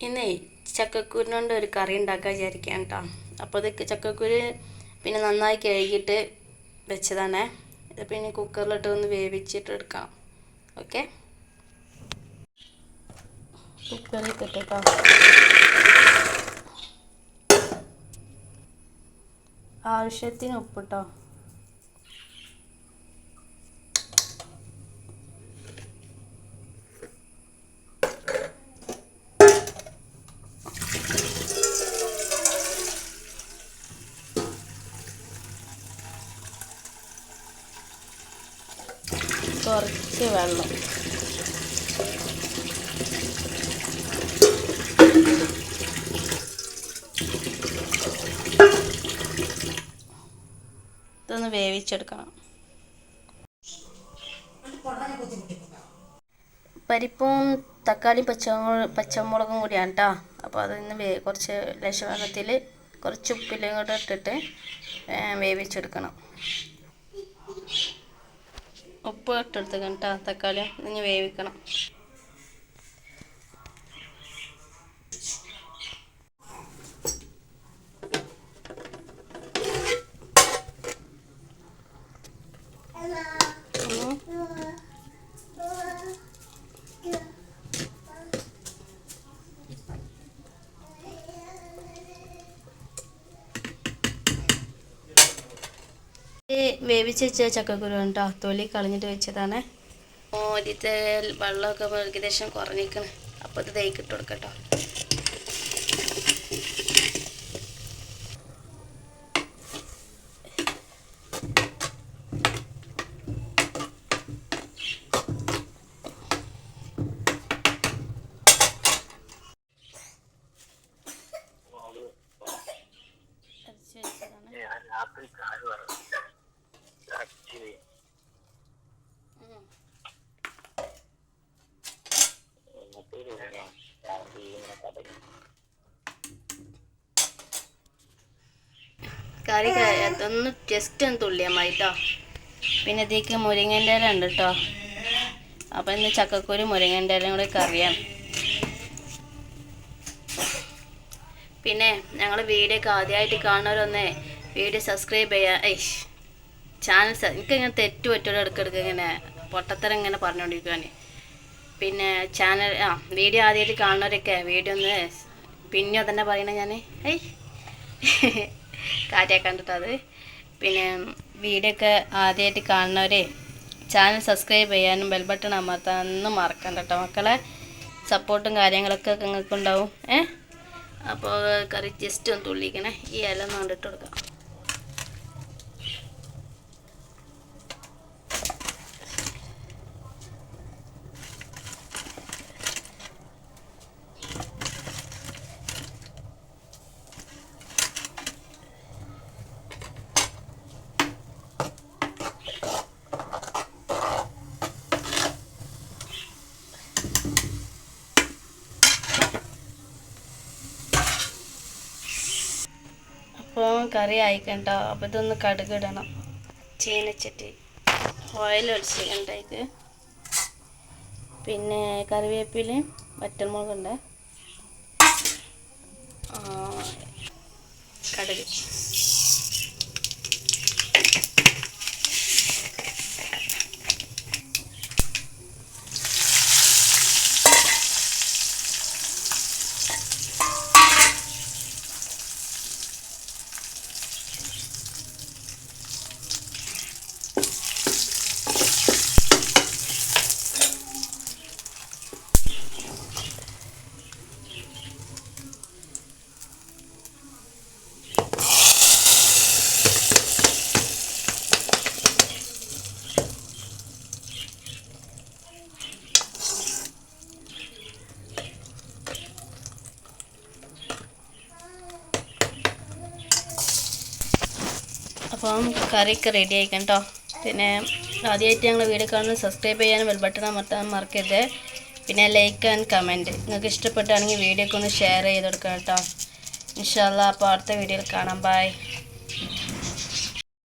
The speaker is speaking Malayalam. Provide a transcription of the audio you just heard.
ഇന്നേ ചക്കക്കുരുകൊണ്ട് ഒരു കറി ഉണ്ടാക്കാൻ വിചാരിക്കാം കേട്ടോ അപ്പോൾ ഇത് ചക്കക്കുരു പിന്നെ നന്നായി കഴുകിയിട്ട് വെച്ചതാണേ. ഇത് പിന്നെ കുക്കറിലിട്ട് ഒന്ന് വേവിച്ചിട്ട് എടുക്കാം. ഓക്കെ? കുക്കറിൽ കിട്ടിട്ടോ ആവശ്യത്തിന് ഉപ്പിട്ടോ കുറച്ച് വെള്ളം. ഇതൊന്ന് വേവിച്ചെടുക്കണം. പരിപ്പും തക്കാളി പച്ചമുളക പച്ചമുളകും കൂടിയാണ് കേട്ടോ അപ്പോൾ അതിന്ന് വേ കുറച്ച് ലശവെള്ളത്തിൽ കുറച്ച് ഉപ്പിലും കൂടെ ഇട്ടിട്ട് വേവിച്ചെടുക്കണം. ഉപ്പ് ഇട്ടെടുത്ത് കേട്ടോ തക്കാളി ഇനി വേവിക്കണം. വേവിച്ച് വെച്ച ചക്കക്കുരു കേട്ടോ തൊലി കളഞ്ഞിട്ട് വെച്ചതാണ്. ഓരിത്തെ വെള്ളമൊക്കെ ഏകദേശം കുറഞ്ഞിരിക്കണം. അപ്പോൾ ഇത് തേക്കിട്ട് കൊടുക്കട്ടോ. രാത്രി കാൽ പറഞ്ഞു ആക്ച്വലി മറ്റൊരു രാത്രി ഇങ്ങനെ കടയും കറി അതൊന്ന് ജസ്റ്റ് ഒന്ന് തുള്ളിയാൽ മതി കേട്ടോ പിന്നെ ഇതിലേക്ക് മുരിങ്ങന്റെ ഇല ഉണ്ട് കേട്ടോ അപ്പം ഇന്ന് ചക്കക്കുരു മുരിങ്ങന്റെ ഇലയും കൂടെ കറിയാണ്. പിന്നെ ഞങ്ങൾ വീഡിയോ ഒക്കെ ആദ്യമായിട്ട് കാണുന്നവരൊന്ന് വീഡിയോ സബ്സ്ക്രൈബ് ചെയ്യാൻ ഏയ് ചാനൽ എനിക്ക് ഇങ്ങനെ തെറ്റു പറ്റുമല്ലോ ഇടയ്ക്കിടയ്ക്ക് ഇങ്ങനെ പൊട്ടത്തരം ഇങ്ങനെ പറഞ്ഞുകൊണ്ടിരിക്കുവാൻ പിന്നെ ചാനൽ ആ വീഡിയോ ആദ്യമായിട്ട് കാണുന്നവരൊക്കെ വീഡിയോ ഒന്ന് പിന്നെ തന്നെ പറയണേ ഞാൻ ഐ കാര്യമൊക്കെ കണ്ടിട്ടത് പിന്നെ വീഡിയോ ഒക്കെ ആദ്യമായിട്ട് കാണുന്നവരെ ചാനൽ സബ്സ്ക്രൈബ് ചെയ്യാനും ബെൽ ബട്ടൺ അമർത്താനൊന്നും മറക്കണ്ട കേട്ടോ മക്കളെ സപ്പോർട്ടും കാര്യങ്ങളൊക്കെ നിങ്ങൾക്ക് ഉണ്ടാവും ഏ? അപ്പോൾ കറി ജസ്റ്റ് ഒന്ന് തുള്ളിക്കണേ. ഈ ഇല ഒന്ന് കണ്ടിട്ട് കൊടുക്കാം. അപ്പോൾ കറി ആയിക്കണ്ടോ. അപ്പോൾ ഇതൊന്ന് കടുകിടണം. ചീനച്ചിട്ട്. ഓയിൽ ഒഴിച്ചിട്ടുണ്ടേക്ക് പിന്നെ കറിവേപ്പിലയും വറ്റൽമുളകുണ്ട്. കടുക്. അപ്പം കറിയൊക്കെ റെഡി ആയിക്കാം കേട്ടോ പിന്നെ ആദ്യമായിട്ട് ഞങ്ങൾ വീഡിയോ കാണുന്നത് സബ്സ്ക്രൈബ് ചെയ്യാനും ബെൽ ബട്ടൺ അമർത്താൻ മറക്കരുത്. പിന്നെ ലൈക്ക് ആൻഡ് കമന്റ് നിങ്ങൾക്ക് ഇഷ്ടപ്പെട്ടാണെങ്കിൽ വീഡിയോ ഒക്കെ ഒന്ന് ഷെയർ ചെയ്ത് കൊടുക്കാം കേട്ടോ ഇൻഷാല്ല അപ്പോൾ അടുത്ത വീഡിയോയിൽ കാണാം. ബൈ